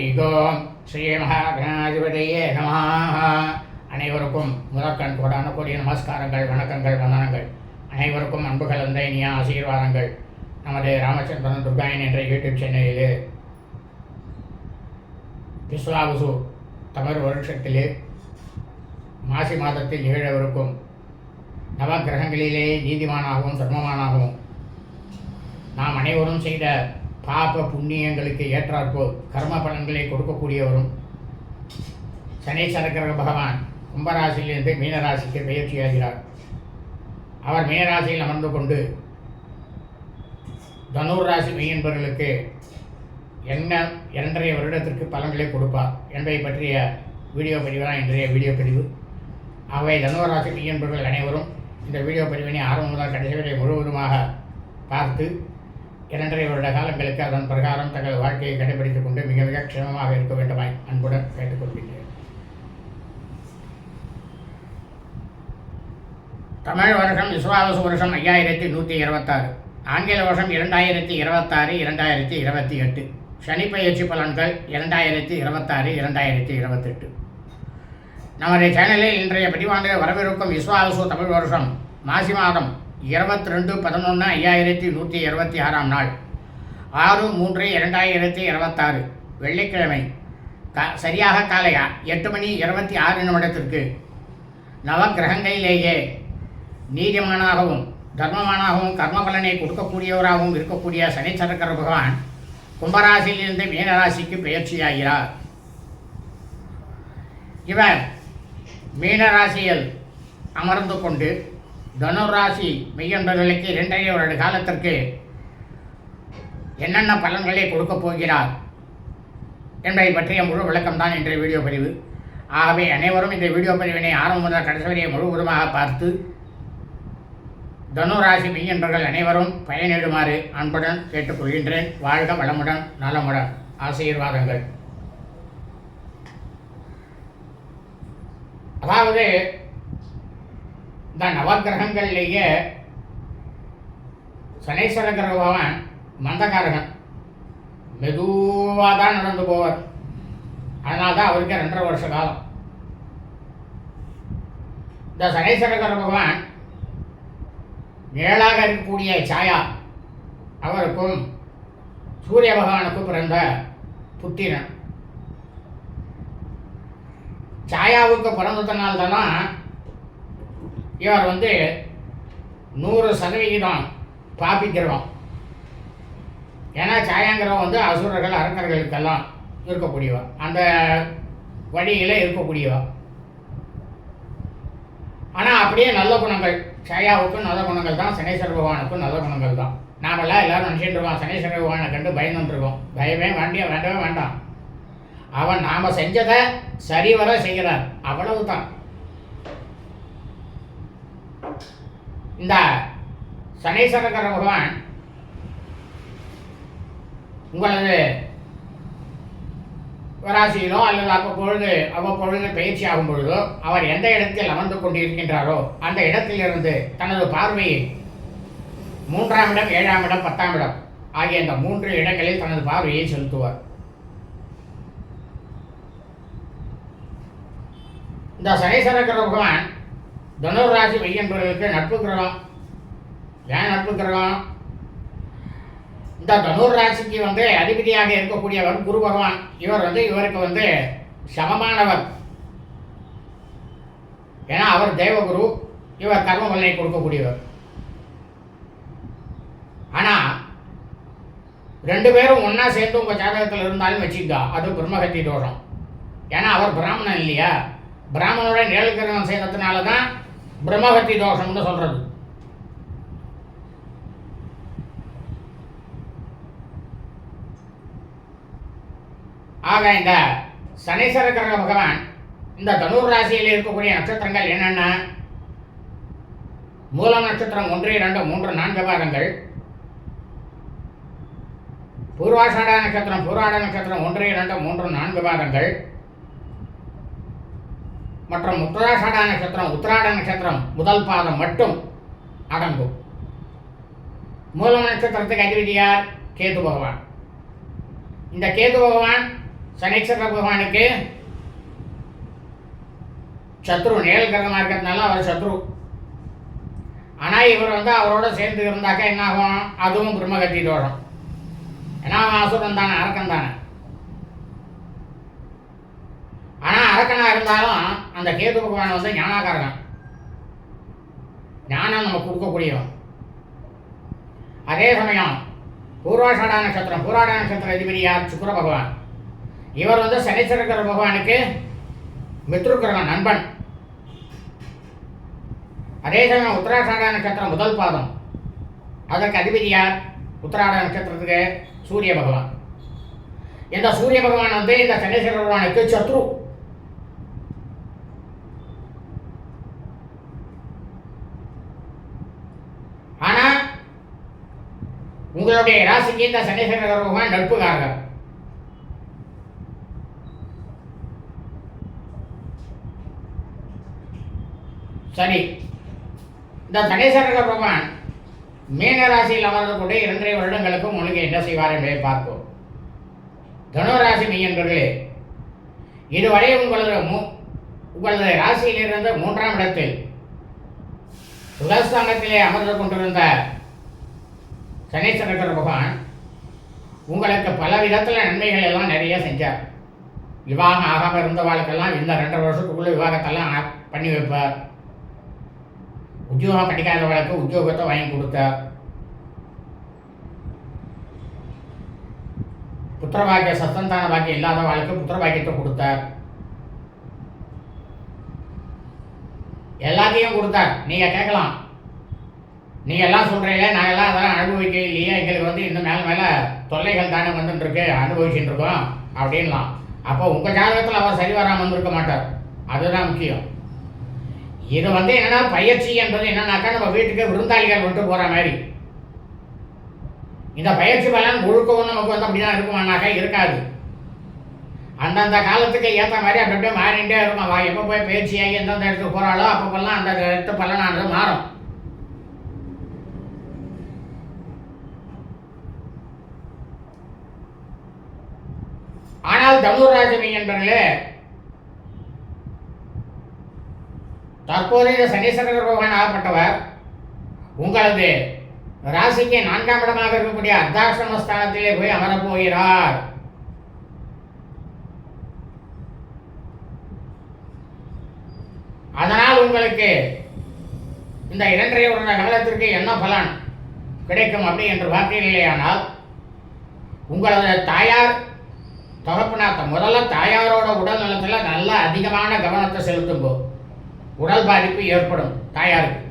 ஹரிகோ ஓம் ஸ்ரீ மகாகணாதிபதியே அனைவருக்கும் முதற்கண் கோடான கூடிய நமஸ்காரங்கள் வணக்கங்கள் வந்தனங்கள். அனைவருக்கும் அன்பு கலந்த இனிய ஆசீர்வாதங்கள். நமது ராமச்சந்திரன் துர்காயன் என்ற யூடியூப் சேனலிலே விஸ்வாபுசு தமிழ் வருஷத்திலே மாசி மாதத்தில் நிகழவிருக்கும் நவகிரகங்களிலே நீதிமானாகவும் தர்மமானாகவும் நாம் அனைவரும் செய்த பாப புண்ணியங்களுக்கு ஏற்றாற்போல் கர்ம பலன்களை கொடுக்கக்கூடியவரும் சனீஸ்வரக்கிரக பகவான் கும்பராசியிலிருந்து மீனராசிக்கு பயிற்சியாகிறார் அவர் மீனராசியில் அமர்ந்து கொண்டு தனுர் ராசி மெய்யன்பர்களுக்கு என்ன இரண்டரை வருடத்திற்கு பலன்களை கொடுப்பார் என்பதை பற்றிய வீடியோ பதிவு இன்றைய வீடியோ பதிவு. அவை தனுர் ராசி மெய்யன்பர்கள் அனைவரும் இந்த வீடியோ பதிவினை ஆரம்பம் முதல் கடைசி வரை முழுவதுமாக பார்த்து இரண்டரை வருட காலங்களுக்கு அதன் பிரகாரம் தங்கள் வாழ்க்கையை கடைபிடித்துக் கொண்டு மிக மிக க்ஷமமாக இருக்க வேண்டுமாய் அன்புடன் கேட்டுக்கொள்கின்றேன் தமிழ் வருஷம் விஸ்வாவசு வருஷம் ஐயாயிரத்தி நூற்றி இருபத்தாறு. ஆங்கில வருஷம் இரண்டாயிரத்தி இருபத்தாறு இரண்டாயிரத்தி இருபத்தி எட்டு. சனி பயிற்சி பலன்கள் இரண்டாயிரத்தி இருபத்தாறு இரண்டாயிரத்தி இருபத்தெட்டு. நமது சேனலில் இன்றைய பதிவாண்டு வரவிருக்கும் விஸ்வாவசு தமிழ் வருஷம் மாசி மாதம் இருபத்தி ரெண்டு பதினொன்று ஐயாயிரத்தி நூற்றி இருபத்தி ஆறாம் நாள். ஆறு மூன்று இரண்டாயிரத்தி இருபத்தாறு. வெள்ளிக்கிழமை. கா சரியாக காலை எட்டு மணி இருபத்தி ஆறு நிமிடத்திற்கு. நவகிரகங்களிலேயே நீதிமானாகவும் தர்மமானாகவும் கர்ம பலனை கொடுக்கக்கூடியவராகவும் இருக்கக்கூடிய சனிச்சரக்கர பகவான் கும்பராசியிலிருந்து மீனராசிக்கு பெயர்ச்சியாகிறார். இவர் மீனராசியில் அமர்ந்து கொண்டு தனுராசி மெய்யன்பர்களுக்கு இரண்டரை வருட காலத்திற்கு என்னென்ன பலன்களை கொடுக்கப் போகிறார் என்பதை பற்றிய முழு விளக்கம் தான் இன்றைய வீடியோ பதிவு. ஆகவே அனைவரும் இந்த வீடியோ பதிவினை ஆரம்பம் முதல் கடைசி வரையை முழுவதுமாக பார்த்து தனுராசி மெய்யன்பர்கள் அனைவரும் பயனிடுமாறு அன்புடன் கேட்டுக்கொள்கின்றேன். வாழ்க வளமுடன் நலமுடன் ஆசீர்வாதங்கள். அதாவது இந்த நவகிரகங்கள்லேயே சனீஸ்வர கிரக மந்தகாரகன் மெதுவாக தான் நடந்து போவார். அதனால தான் அவருக்கு ரெண்டரை வருஷ காலம். இந்த சனீஸ்வர பகவான் ஏழாக இருக்கக்கூடிய சாயா அவருக்கும் சூரிய பகவானுக்கும் பிறந்த புத்திரன். சாயாவுக்கு பிறந்ததுனால்தான் இவர் வந்து நூறு சதவிகிதம் பாப்பிக்கிறோம் ஏன்னா சாயாங்கிறவன் வந்து அசுரர்கள் அரங்கர்களுக்கெல்லாம் இருக்கக்கூடியவா அந்த வழியில் இருக்கக்கூடியவா ஆனால் அப்படியே நல்ல குணங்கள். சாயாவுக்கும் நல்ல குணங்கள் தான் சனேஸ்வர பகவானுக்கும் நல்ல குணங்கள் தான். நாமெல்லாம் எல்லோரும் நினச்சிட்டு இருக்கோம் பகவானை கண்டு பயந்துட்டுருக்கோம் பயமே வேண்டிய வேண்டவே வேண்டாம். அவன் நாம் செஞ்சதை சரிவர செய்கிறார். அவ்வளவு தான் இந்த சனீஸ்வரகர பகவான் உங்களது ராசியிலோ அல்லது அவ்வப்பொழுது அவ்வப்பொழுது பயிற்சி ஆகும் பொழுதோ அவர் எந்த இடத்தில் அமர்ந்து கொண்டிருக்கின்றாரோ அந்த இடத்திலிருந்து தனது பார்வையை மூன்றாம் இடம் ஏழாம் இடம் பத்தாம் இடம் ஆகிய இந்த மூன்று இடங்களில் தனது பார்வையை செலுத்துவார். இந்த சனீஸ்வரகர பகவான் தனுராசி மையன்பர்களுக்கு நட்பு கிரகம். ஏன் நட்பு கிரகம்? இந்த தனுர் ராசிக்கு வந்து அதிபதியாக இருக்கக்கூடியவர் குரு பகவான். இவர் வந்து இவருக்கு வந்து சமமானவர். ஏன்னா அவர் தேவகுரு. இவர் கர்ம பலனை கொடுக்கக்கூடியவர். ஆனால் ரெண்டு பேரும் ஒன்றா சேர்ந்து உங்கள் ஜாதகத்தில் இருந்தாலும் வச்சுக்கா அது பிரம்மகத்தி தோஷம். ஏன்னா அவர் பிராமணன் இல்லையா? பிராமணோட நிழல்கிரகம் செய்யறதுனால தான் பிரம்மகத்தி தோஷம்னு சொல்கிறது ஆக இந்த சனீஸ்வர கிரக பகவான் இந்த தனுர் ராசியில் இருக்கக்கூடிய நட்சத்திரங்கள் என்னென்ன மூலம் நட்சத்திரம் ஒன்று இரண்டு மூன்று நான்கு பாதங்கள். பூர்வாஷாட நட்சத்திரம் பூராட நட்சத்திரம் ஒன்று இரண்டு மூன்று நான்கு பாதங்கள். மற்றும் உத்தராஷாட நட்சத்திரம் உத்திராட நட்சத்திரம் முதல் பாதம் மட்டும் அடங்கும். மூல நட்சத்திரத்துக்கு அதிபதியார் கேது பகவான். இந்த கேது பகவான் சனீஸ்வர பகவானுக்கு சத்ரு நேல் கிரகமாக இருக்கிறதுனால அவர் சத்ரு. ஆனால் இவர் வந்து அவரோட சேர்ந்து இருந்தாக்கா என்ன ஆகும் அதுவும் பிரம்மகத்தி தோஷம். ஏன்னா அவன் அசுரன் தானே அரக்கன் தானே ஆனால் அரக்கனாக இருந்தாலும் அந்த கேது பகவான் வந்து ஞானாகாரகன் ஞானம் நம்ம கொடுக்கக்கூடியவன். அதே சமயம் பூர்வாஷாடா நட்சத்திரம் பூராட நட்சத்திர அதிபதி யார்? சுக்கர பகவான். இவர் வந்து சனீஸ்வரக்கர பகவானுக்கு மித்ருக்கிரகன் நண்பன். அதே சமயம் உத்தராஷாட நட்சத்திரம் முதல் பாதம். அதற்கு அதிபதி யார்? உத்தராட நட்சத்திரத்துக்கு சூரிய பகவான். இந்த சூரிய பகவான் வந்து இந்த சனீஸ்வர பகவானுக்கு சத்ரு. உங்களுடைய ராசிக்கு இந்த சனீஸ்வர பகவான் நட்புக்காரர் சரி. இந்த சனீஸ்வரர் பகவான் மீன ராசியில் அமர்ந்தக்கூடிய இரண்டரை வருடங்களுக்கும் உங்களுக்கு என்ன செய்வார் என்பதை பார்ப்போம். தனுராசி மெய்யன்பர்களே இதுவரை உங்களது மூ- உங்களது ராசியிலிருந்து மூன்றாம் இடத்தில் சுதஸ்தானத்திலே அமர்ந்து கொண்டிருந்த சனீஸ்வர பகவான் உங்களுக்கு பல விதத்தில் நன்மைகள் எல்லாம் நிறைய செஞ்சார். விவாகம் ஆகாமல் இருந்தவாளுக்கெல்லாம் இந்த ரெண்டரை வருஷத்துக்குள்ளே விவாகத்தெல்லாம் பண்ணி வைப்பார். உத்தியோகம் கிடைக்காதவளுக்கு உத்தியோகத்தை வாங்கி கொடுத்தார். புத்திரபாக்கிய சத்தந்தான பாக்கியம் இல்லாதவளுக்கு புத்திரபாக்கியத்தை கொடுத்தார். எல்லாத்தையும் கொடுத்தார். நீங்கள் கேட்கலாம். நீங்கள் எல்லாம் சொல்கிறீங்க நாங்கள்லாம் அதெல்லாம் அனுபவிக்க இல்லையே எங்களுக்கு வந்து இன்னும் மேலே மேலே தொல்லைகள் தானே வந்துட்டுருக்கு அனுபவிச்சுட்டு இருக்கோம் அப்படின்லாம். அப்போ உங்கள் ஜாதகத்தில் அவர் சரி வராமல் வந்திருக்க மாட்டார். அதுதான் முக்கியம். இது வந்து என்னன்னா பயிற்சி என்பது என்னன்னாக்கா நம்ம வீட்டுக்கு விருந்தாளிகள் விட்டு போகிற மாதிரி. இந்த பயிற்சி பலன் முழுக்கவும் நமக்கு வந்து அப்படிதான் இருக்குமானாக்கா இருக்காது. அந்தந்த காலத்துக்கு ஏற்ற மாதிரி அப்படி அப்படியே மாறிட்டே இருக்கும். அவள் எப்போ போய் பயிற்சியாகி எந்தெந்த இடத்துக்கு போகிறாளோ அப்பப்பெல்லாம் அந்த இடத்து பலனானது மாறும். ஆனால் தனுராஜமி என்பர்களே தற்போதைய சனீஸ்வர பகவான் ஆகப்பட்டவர் உங்களது ராசிக்கு நான்காம் இடமாக இருக்கக்கூடிய அர்த்தாசிரமஸ்தானத்திலே போய் அமரப்போகிறார் அதனால் உங்களுக்கு இந்த இரண்டரை வருட காலத்திற்கு என்ன பலன் கிடைக்கும் அப்படி என்று பார்த்தீர்களேயானால் உங்களது தாயார் தகப்பனாத்த முதல்ல தாயாரோட உடல் நலத்தில் நல்ல அதிகமான கவனத்தை செலுத்தும்போ உடல் பாதிப்பு ஏற்படும் தாயாருக்கு.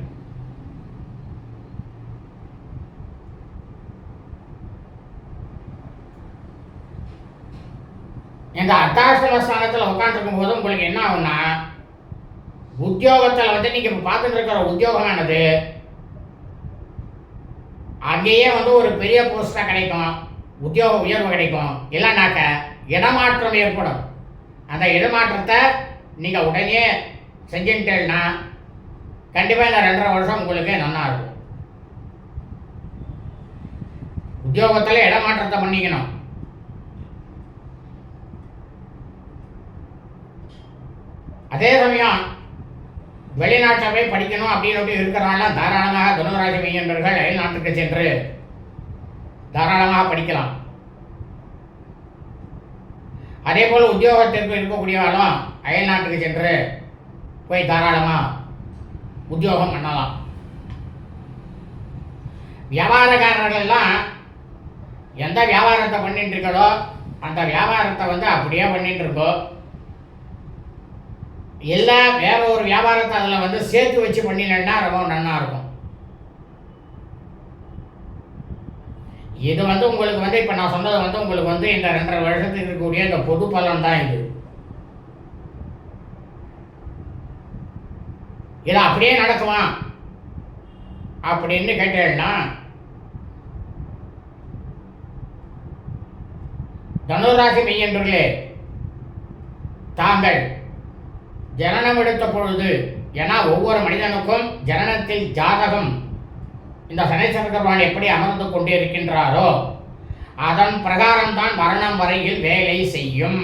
இந்த அர்த்தாசிரம ஸ்தானத்தில் உட்காந்துருக்கும் போது உங்களுக்கு என்ன ஆகும்னா உத்தியோகத்தில் வந்து நீங்கள் இப்போ பார்த்துட்டு இருக்கிற உத்தியோகமானது அங்கேயே வந்து ஒரு பெரிய போஸ்டாக கிடைக்கும் உத்தியோக உயர்வு கிடைக்கும். இல்லைனாக்க இடமாற்றம் ஏற்படும். அந்த இடமாற்றத்தை நீங்கள் உடனே செஞ்சுட்டேன்னா கண்டிப்பாக இந்த ரெண்டரை வருஷம் உங்களுக்கு நல்லா இருக்கும். உத்தியோகத்தில் இடமாற்றத்தை பண்ணிக்கணும். அதே சமயம் வெளிநாட்டில் போய் படிக்கணும் அப்படின்னு இருக்கிறனால தாராளமாக தனுராஜ மையன்பர்கள் அயல்நாட்டுக்கு சென்று தாராளமாக படிக்கலாம். அதே போல் உத்தியோகத்திற்கு இருக்கக்கூடியவர்களும் அயல் நாட்டுக்கு சென்று போய் தாராளமாக உத்தியோகம் பண்ணலாம். வியாபாரக்காரர்கள் எல்லாம் எந்த வியாபாரத்தை பண்ணிட்டு இருக்கோ அந்த வியாபாரத்தை வந்து அப்படியே பண்ணிட்டு இருக்கோ இல்லை வேற ஒரு வியாபாரத்தை அதில் வந்து சேர்த்து வச்சு பண்ணினேன்னா ரொம்ப நன்னா இருக்கும். இது வந்து உங்களுக்கு வந்து இப்போ நான் சொன்னது வந்து உங்களுக்கு வந்து இந்த ரெண்டரை வருஷத்துக்கு இருக்கக்கூடிய இந்த பொது பலன் தான் இது. இது அப்படியே நடக்குமா? அப்படின்னு கேட்டேன்னா தனுராசி மெய்யன்றே தாங்கள் ஜனனம் எடுத்த பொழுது ஏன்னா ஒவ்வொரு மனிதனுக்கும் ஜனனத்தில் ஜாதகம் இந்த சனீஸ்வர பகவான் எப்படி அமர்ந்து கொண்டிருக்கின்றாரோ அதன் பிரகாரம் தான் மரணம் வரையில் வேலை செய்யும்.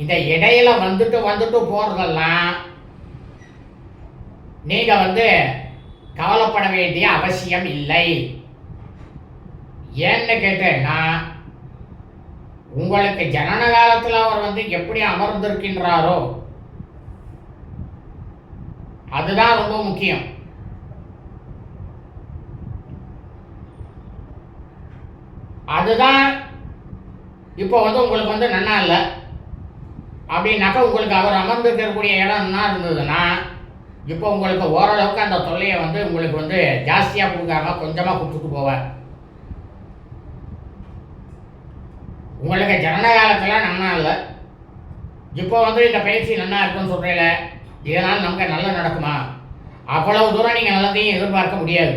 இந்த இடையில வந்துட்டு வந்துட்டு போறதெல்லாம் நீங்க வந்து கவலைப்பட வேண்டிய அவசியம் இல்லை. ஏன்னு கேட்டேன்னா உங்களுக்கு ஜனன காலத்தில் அவர் வந்து எப்படி அமர்ந்திருக்கின்றாரோ அதுதான் ரொம்ப முக்கியம். அதுதான் இப்போ வந்து உங்களுக்கு வந்து நன்னா இல்லை. அப்படின்னாக்கா உங்களுக்கு அவர் அமர்ந்திருக்கக்கூடிய இடம் என்ன இருந்ததுன்னா இப்போ உங்களுக்கு ஓரளவுக்கு அந்த தொல்லையை வந்து உங்களுக்கு வந்து ஜாஸ்தியாக கொடுக்காம கொஞ்சமாக கொடுத்துட்டு போவார் உங்களுக்கு ஜனன காலத்தில் நன்னா இல்லை. இப்போ வந்து இந்த பயிற்சி நல்லா இருக்குன்னு சொல்கிறீங்கள இதனால் நமக்கு நல்லது நடக்குமா? அவ்வளவு தூரம் நீங்கள் நல்லதையும் எதிர்பார்க்க முடியாது.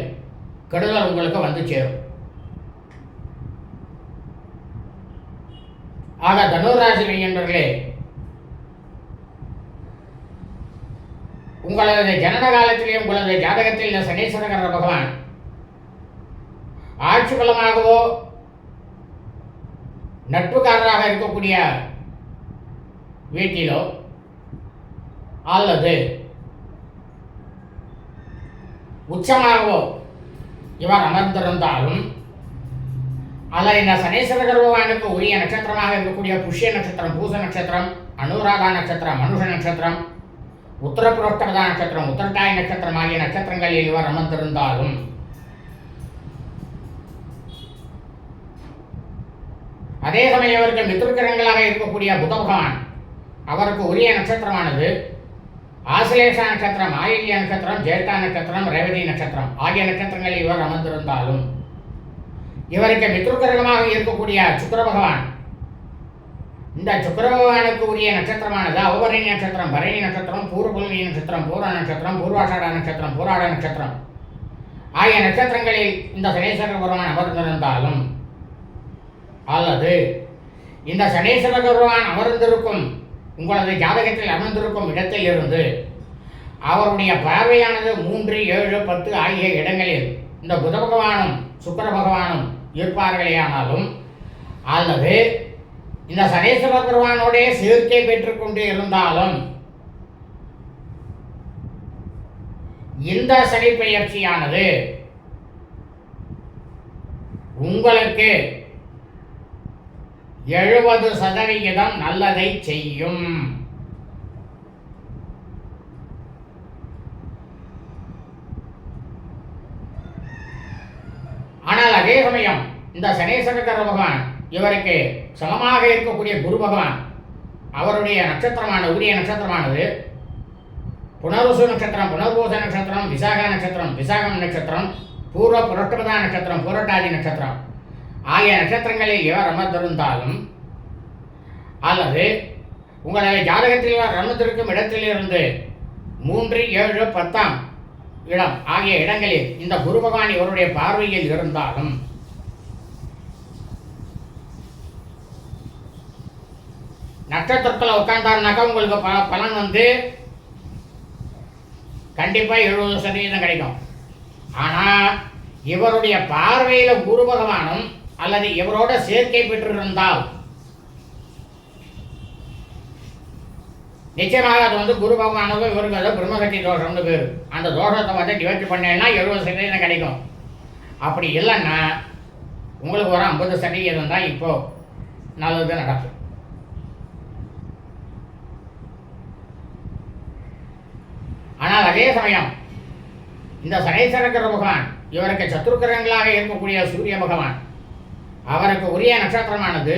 கெடுதல் உங்களுக்கு வந்து சேரும். ஆக தனுராசி மையன்றர்களே உங்களது ஜனன காலத்திலே உங்களது ஜாதகத்தில் இந்த சனீஸ்வரகர பகவான் ஆட்சி பலமாகவோ நட்புக்காரராக இருக்கக்கூடிய வீட்டிலோ அல்லது உச்சமாகவோ இவர் அமர்ந்திருந்தாலும் அல்ல இந்த சனீஸ்வர கர்பவானுக்கு உரிய நட்சத்திரமாக இருக்கக்கூடிய புஷ்ய நட்சத்திரம் பூச நட்சத்திரம் அனுராதா நட்சத்திரம் மனுஷ நட்சத்திரம் உத்தரப்புரோட்டமதா நட்சத்திரம் உத்தரட்டாய நட்சத்திரம் ஆகிய நட்சத்திரங்களில் இவர் அமர்ந்திருந்தாலும் அதே சமயம் இவருக்கு மித்திருக்கிரங்களாக இருக்கக்கூடிய புத பகவான் அவருக்கு உரிய நட்சத்திரமானது ஆசிலேஷ நட்சத்திரம் ஆயில்ய நட்சத்திரம் ஜேட்டா நட்சத்திரம் ரேவதி நட்சத்திரம் ஆகிய நட்சத்திரங்களில் இவர் அமர்ந்திருந்தாலும் இவருக்கு மித்ருக்கிரகமாக இருக்கக்கூடிய சுக்கிர பகவான் இந்த சுக்கிர பகவானுக்கு உரிய நட்சத்திரமானது அவபரணி நட்சத்திரம் பரணி நட்சத்திரம் பூர்வபுலி நட்சத்திரம் பூர்வ நட்சத்திரம் பூர்வாஷாட நட்சத்திரம் பூராட நட்சத்திரம். ஆகிய நட்சத்திரங்களில் இந்த சனீஸ்வர பகவான் அமர்ந்திருந்தாலும் அல்லது இந்த சனீஸ்வர பகவான் அமர்ந்திருக்கும் உங்களது ஜாதகத்தில் அமர்ந்திருக்கும் இடத்தில் இருந்து அவருடைய பார்வையானது மூன்று ஏழு பத்து ஆகிய இடங்களில் இந்த புத பகவானும் சுக்கர பகவானும் இருப்பார்களேயானாலும் அல்லது இந்த சனீஸ்வர பகவானோடே சேர்க்கை பெற்றுக்கொண்டு இருந்தாலும் இந்த சனி உங்களுக்கு எழுபது சதவிகிதம் நல்லதை செய்யும் ஆனால் அதே சமயம் இந்த சனேசகர பகவான் இவருக்கு சமமாக இருக்கக்கூடிய குரு பகவான். அவருடைய நட்சத்திரமான உரிய நட்சத்திரமானது புனர்வசு நட்சத்திரம் புனர்பூச நட்சத்திரம் விசாக நட்சத்திரம் விசாகம் நட்சத்திரம் பூர்வ புரட்டபதா நட்சத்திரம் புரட்டாதி நட்சத்திரம். ஆகிய நட்சத்திரங்களில் இவர் அமர்ந்திருந்தாலும் அல்லது உங்களது ஜாதகத்தில் இவர் அமர்ந்திருக்கும் இடத்திலிருந்து மூன்று ஏழு பத்தாம் இடம் ஆகிய இடங்களில் இந்த குரு பகவான் இவருடைய பார்வையில் இருந்தாலும் நட்சத்திரத்தில் உட்காந்தாருனாக்கா உங்களுக்கு ப பலன் வந்து கண்டிப்பாக எழுபது சதவீதம் கிடைக்கும். ஆனால் இவருடைய பார்வையில் குரு பகவானும் அல்லது இவரோட சேர்க்கை பெற்றிருந்தால் நிச்சயமாக அது வந்து குரு பகவானுக்கும் இவருக்கு அது பிரம்மகத்தி தோஷம்னு பேர். அந்த தோஷத்தை வந்து டிவைட் பண்ணேன்னா எழுபது சதவீதம் கிடைக்கும். அப்படி இல்லைன்னா உங்களுக்கு ஒரு ஐம்பது சதவீதம் தான் இப்போ நல்லது நடக்கும். ஆனால் அதே சமயம் இந்த சனீஸ்வரக்கர பகவான் இவருக்கு சத்துருக்கரங்களாக இருக்கக்கூடிய சூரிய பகவான் அவருக்கு உரிய நட்சத்திரமானது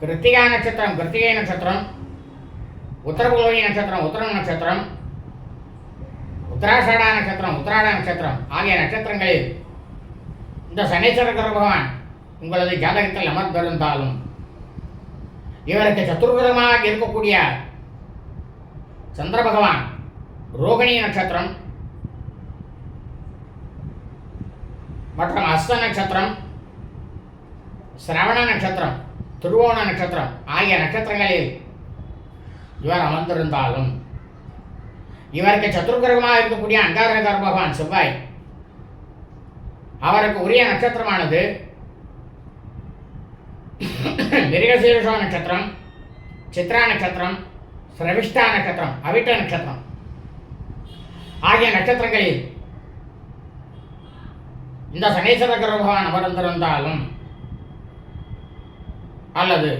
கிருத்திகா நட்சத்திரம் கிருத்திகை நட்சத்திரம் உத்தரபுலோகி நட்சத்திரம் உத்தரம் நட்சத்திரம் உத்தராஷாடா நட்சத்திரம் உத்தராட நட்சத்திரம் ஆகிய நட்சத்திரங்களில் இந்த சனீஸ்வர பகவான் உங்களது ஜாதகத்தில் அமர்ந்திருந்தாலும் இவருக்கு சத்துருகிரகமாக இருக்கக்கூடிய சந்திர பகவான் ரோகிணி நட்சத்திரம் மற்றும் அஸ்த நட்சத்திரம் சிரவண நட்சத்திரம் திருவோண நட்சத்திரம் ஆகிய நட்சத்திரங்களில் இவர் அமர்ந்திருந்தாலும் இவருக்கு சத்துருகிரகமாக இருக்கக்கூடிய அங்காரகர் பகவான் செவ்வாய் அவருக்கு உரிய நட்சத்திரமானது மிருகசீரிஷோ நட்சத்திரம் சித்ரா நட்சத்திரம் சிரவிஷ்டா நட்சத்திரம் அவிட்ட நட்சத்திரம் ஆகிய நட்சத்திரங்களில் இந்த சனீஸ்வர கிரக பகவான் அமர்ந்திருந்தாலும் அல்லது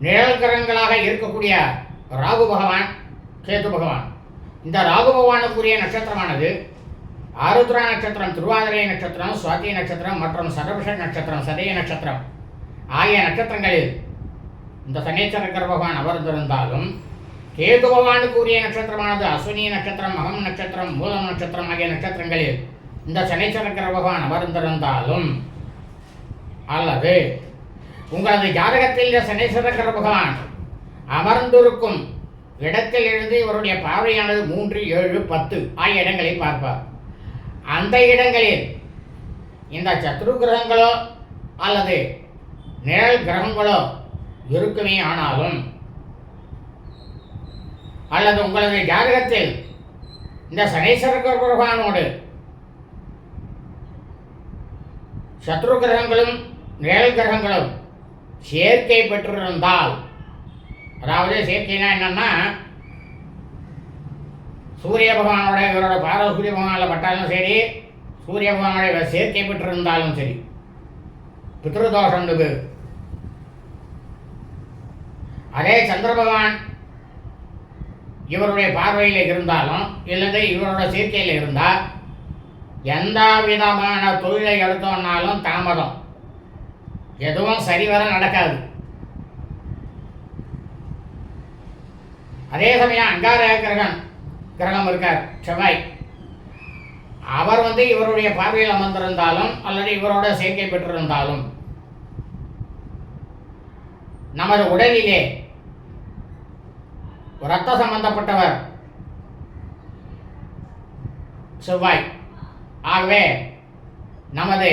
நிழல் கிரகங்களாக இருக்கக்கூடிய ராகு பகவான் கேது பகவான் இந்த ராகு பகவானுக்குரிய நட்சத்திரமானது ஆருத்ரா நட்சத்திரம் திருவாதிரை நட்சத்திரம் சுவாதி நட்சத்திரம் மற்றும் சரபிஷ நட்சத்திரம் சதய நட்சத்திரம் ஆகிய நட்சத்திரங்களில் இந்த சனீஸ்வர கிரக பகவான் அமர்ந்திருந்தாலும் கேது பகவானுக்கு உரிய நட்சத்திரமானது அஸ்வினி நட்சத்திரம் மகம் நட்சத்திரம் மூலம் நட்சத்திரம் ஆகிய நட்சத்திரங்களில் இந்த சனீஸ்வர பகவான் அமர்ந்திருந்தாலும் அல்லது உங்களது ஜாதகத்தில் இந்த சனீஸ்வர பகவான் அமர்ந்திருக்கும் இடத்தில் இருந்து இவருடைய பார்வையானது மூன்று ஏழு பத்து ஆகிய இடங்களை பார்ப்பார். அந்த இடங்களில் இந்த சத்ரு கிரகங்களோ அல்லது நிழல் கிரகங்களோ இருக்குமே ஆனாலும் அல்லது உங்களது ஜாதகத்தில் இந்த சனீஸ்வர பகவானோடு சத்ரு கிரகங்களும் நிழல் கிரகங்களும் சேர்க்கை பெற்றிருந்தால் அதாவது சேர்க்கைனா என்னன்னா சூரிய பகவானோட இவரோட பாரத சூரிய பகவானில் பட்டாலும் சரி சூரிய பகவானோட இவர் சேர்க்கை பெற்றிருந்தாலும் சரி பித்ருதோஷம் அதே சந்திர பகவான் இவருடைய பார்வையில் இருந்தாலும் இல்லது இவரோட சேர்க்கையில் இருந்தால் எந்த விதமான தொழிலை எடுத்தோன்னாலும் தாமதம். எதுவும் சரிவர நடக்காது. அதே சமயம் அங்கார கிரகம் கிரகம் இருக்கார் செவ்வாய். அவர் வந்து இவருடைய பார்வையில் அமர்ந்திருந்தாலும் அல்லது இவரோட சேர்க்கை பெற்றிருந்தாலும் நமது உடலிலே ரத்த சம்பந்தப்பட்டவர். செவ்வாய். ஆகவே நமது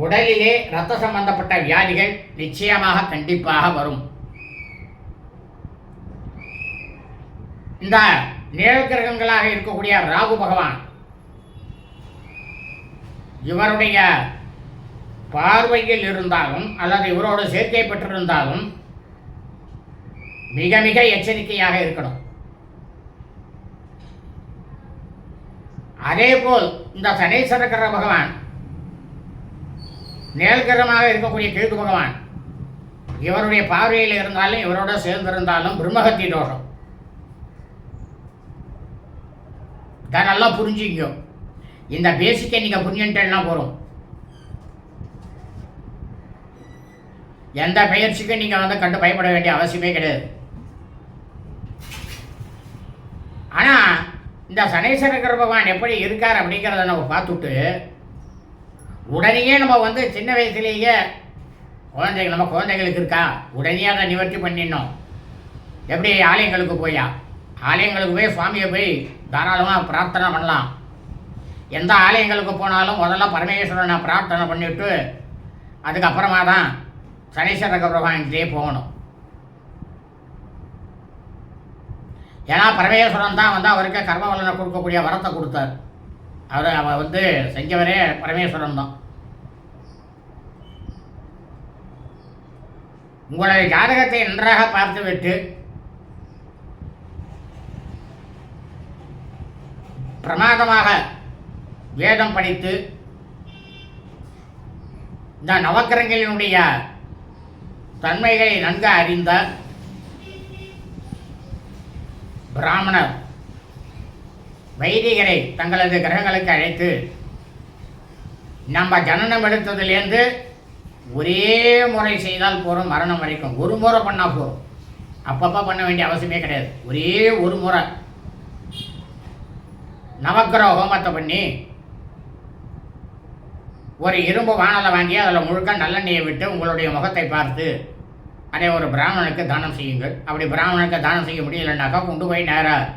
உடலிலே ரத்த சம்பந்தப்பட்ட வியாதிகள் நிச்சயமாக கண்டிப்பாக வரும். இந்த நிழல் கிரகங்களாக இருக்கக்கூடிய ராகு பகவான் இவருடைய பார்வையில் இருந்தாலும் அல்லது இவரோடு சேர்க்கை பெற்றிருந்தாலும் மிக மிக எச்சரிக்கையாக இருக்கணும். அதே போல் இந்த சனீஸ்வர கிரக பகவான் நிழல்கிரகமாக இருக்கக்கூடிய கேது பகவான் இவருடைய பார்வையில் இருந்தாலும் இவரோட சேர்ந்திருந்தாலும் பிரம்மகத்தி தோஷம். இதை நல்லா புரிஞ்சுங்க இந்த பேசிக்கை நீங்கள் புரிஞ்சுட்டேன்னா போகிறோம் எந்த பயிற்சிக்கும் நீங்கள் வந்து கண்டு பயப்பட வேண்டிய அவசியமே கிடையாது. ஆனால் இந்த சனீஸ்வரகர் பகவான் எப்படி இருக்கார் அப்படிங்கிறத நம்ம பார்த்துட்டு உடனேயே நம்ம வந்து சின்ன வயசுலேயே குழந்தைகள் நம்ம குழந்தைகளுக்கு இருக்கா? உடனே அதை நிவர்த்தி பண்ணிடணும். எப்படி ஆலயங்களுக்கு போயா? ஆலயங்களுக்கு போய் சுவாமியை போய் தாராளமாக பிரார்த்தனை பண்ணலாம். எந்த ஆலயங்களுக்கு போனாலும் முதல்ல பரமேஸ்வரனை பிரார்த்தனை பண்ணிவிட்டு அதுக்கப்புறமா தான் சனீஸ்வர பகவான்கிட்டே போகணும். ஏன்னா பரமேஸ்வரன் தான் வந்து அவருக்கு கர்மவலனை கொடுக்கக்கூடிய வரத்தை கொடுத்தார். அவர் அவர் வந்து செஞ்சவரே பரமேஸ்வரன் தான். உங்களுடைய ஜாதகத்தை நன்றாக பார்த்துவிட்டு பிரமாதமாக வேதம் படித்து இந்த நவக்கிரங்களினுடைய தன்மைகளை நன்கு அறிந்த பிராமணர். வைதிகரை தங்களது கிரகங்களுக்கு அழைத்து நம்ம ஜனனம் எடுத்ததுலேருந்து ஒரே முறை செய்தால் போகிறோம் மரணம் வரைக்கும். ஒரு முறை பண்ணால் போதும். அப்பப்போ பண்ண வேண்டிய அவசியமே கிடையாது. ஒரே ஒரு முறை. நவக்கிரக ஹோமத்தை பண்ணி ஒரு இரும்பு வானலை வாங்கி அதில் முழுக்க நல்லெண்ணெயை விட்டு உங்களுடைய முகத்தை பார்த்து அதை ஒரு பிராமணனுக்கு தானம் செய்யுங்கள். அப்படி பிராமணனுக்கு தானம் செய்ய முடியலைன்னாக்கா கொண்டு போய் நேராக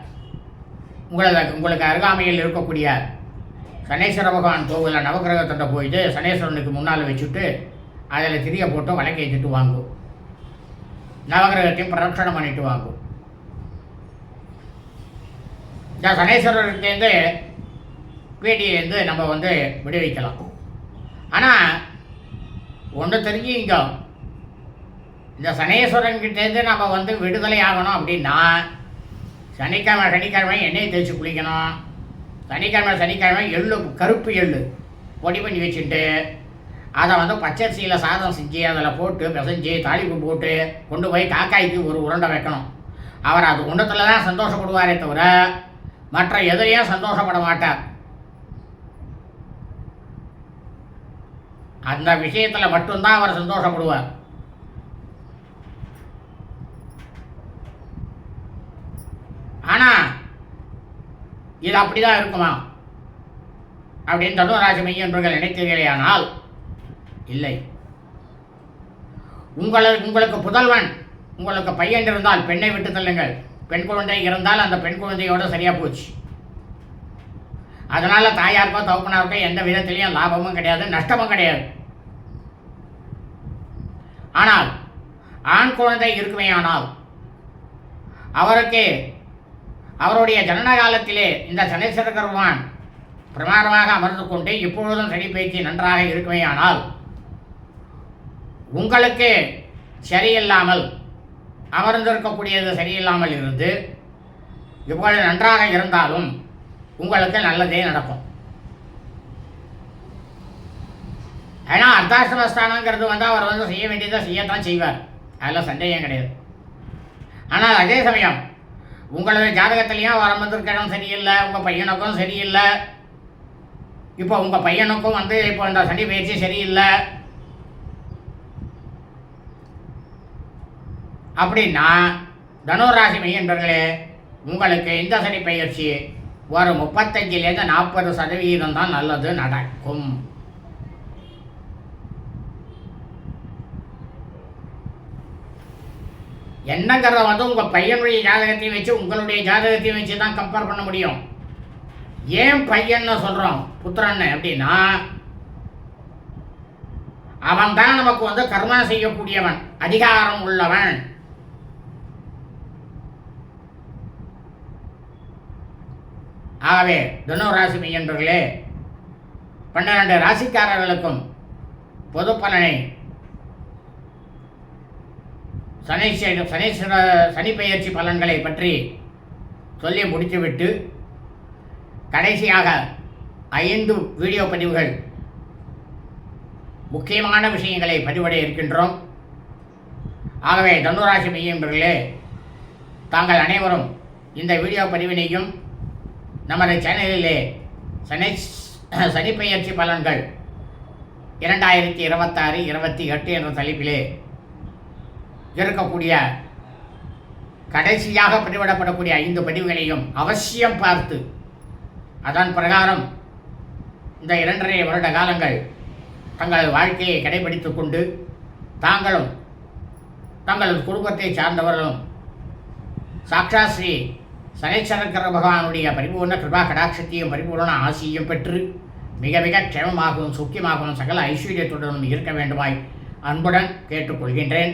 உங்களுக்கு உங்களுக்கு அருகாமையில் இருக்கக்கூடிய சனேஸ்வர பகவான் கோவிலில் நவக்கிரகத்திட்ட போயிட்டு சனேஸ்வரனுக்கு முன்னால் வச்சுட்டு அதில் திரிய போட்டு விளக்கு ஏற்றிட்டு வாங்கும் நவக்கிரகத்தையும் பிரதட்சணம் பண்ணிட்டு வாங்கும் இந்த சனேஸ்வரர்கிட்டேருந்து வீட்டிலேருந்து நம்ம வந்து விடுவிக்கலாம். ஆனால் ஒன்று தெரிஞ்சு இங்கே இந்த சனீஸ்வரன்கிட்டேருந்து நம்ம வந்து விடுதலை ஆகணும் அப்படின்னா சனிக்கிழமை சனிக்கிழமை எண்ணெய் தேய்ச்சி குளிக்கணும். சனிக்கிழமை சனிக்கிழமை எள்ளு கருப்பு எள்ளு பொடி பண்ணி வச்சுட்டு அதை வந்து பச்சரிசியில் சாதம் செஞ்சு அதில் போட்டு பிசைஞ்சு தாளிப்பு போட்டு கொண்டு போய் காக்காய்க்கு ஒரு உருண்டை வைக்கணும். அவர் அது ஒன்றத்தில் தான் சந்தோஷப்படுவாரே தவிர மற்ற எதிரையும் சந்தோஷப்பட மாட்டார். அந்த விஷயத்தில் மட்டும்தான் அவர் சந்தோஷப்படுவார். ஆனால் இது அப்படிதான் இருக்குமா? அப்படின்னு தனுராசி மையன்பர்கள் நினைத்தீர்களேயானால் இல்லை. உங்களுக்கு உங்களுக்கு புதல்வன் உங்களுக்கு பையன் இருந்தால் பெண்ணை விட்டு தள்ளுங்கள். பெண் குழந்தை இருந்தால் அந்த பெண் குழந்தையோட சரியா போச்சு. அதனால தாயாருக்கோ தகப்பனாருக்கோ எந்த விதத்திலையும் லாபமும் கிடையாது நஷ்டமும் கிடையாது. ஆனால் ஆண் குழந்தை இருக்குமே ஆனால் அவருக்கு அவருடைய ஜனன காலத்திலே இந்த சனீஸ்வர கருவான் பிரமாணமாக அமர்ந்து கொண்டு இப்பொழுதும் சனி பயிற்சி நன்றாக இருக்குமேயானால் உங்களுக்கு சரியில்லாமல் அமர்ந்திருக்கக்கூடியது சரியில்லாமல் இருந்து இவ்வளவு நன்றாக இருந்தாலும் உங்களுக்கு நல்லதே நடக்கும். ஏன்னா அர்த்தாசிரமஸ்தானங்கிறது வந்து அவர் வந்து செய்ய வேண்டியதை செய்யத்தான் செய்வார். அதில் சந்தேகம் கிடையாது. ஆனால் அதே சமயம் உங்களது ஜாதகத்திலையும் அவர் சரியில்லை உங்கள் பையனுக்கும் சரியில்லை. இப்போ உங்கள் பையனுக்கும் வந்து இப்போ இந்த சனி பயிற்சி சரியில்லை. அப்படின்னா தனுராசி மையன்பர்களே உங்களுக்கு இந்த சனி பயிற்சி ஒரு முப்பத்தஞ்சிலேருந்து நாற்பது சதவீதம் தான் நல்லது நடக்கும். என்னங்கிறத வந்து உங்கள் பையனுடைய ஜாதகத்தையும் வச்சு உங்களுடைய ஜாதகத்தையும் வச்சு தான் கம்பேர் பண்ண முடியும். ஏன் பையன்னு சொல்கிறோம் புத்திரன்னு அப்படின்னா அவன் தான் நமக்கு வந்து கர்மா செய்யக்கூடியவன் அதிகாரம் உள்ளவன். ஆகவே தனுராசி மையன்றர்களே பன்னிரண்டு ராசிக்காரர்களுக்கும் பொது பலனை சனீஸ்வர சனீஸ்வர சனி பெயர்ச்சி பலன்களை பற்றி சொல்லி முடித்துவிட்டு கடைசியாக ஐந்து வீடியோ பதிவுகள் முக்கியமான விஷயங்களை பதிவிட இருக்கின்றோம். ஆகவே தனுராசி மையன்பர்களே தாங்கள் அனைவரும் இந்த வீடியோ பதிவினையும் நமது சேனலிலே சனி சனிப்பெயர்ச்சி பலன்கள் இரண்டாயிரத்தி இருபத்தாறு இருபத்தி எட்டு என்ற தலைப்பிலே இருக்கக்கூடிய கடைசியாக பதிவிடப்படக்கூடிய ஐந்து பதிவுகளையும் அவசியம் பார்த்து அதன் பிரகாரம் இந்த இரண்டரை வருட காலங்கள் தங்கள் வாழ்க்கையை கடைபிடித்து கொண்டு தாங்களும் தங்களது குடும்பத்தை சார்ந்தவர்களும் சாக்ஷா ஸ்ரீ சனேஸ்வரக்கர பகவானுடைய பரிபூர்ண கிருபா கடாட்சத்தையும் பரிபூர்ண ஆசியும் பெற்று மிக மிக க்ஷேமமாகவும் சுக்கியமாகவும் சகல ஐஸ்வர்யத்துடனும் இருக்க வேண்டுமாய் அன்புடன் கேட்டுக்கொள்கின்றேன்.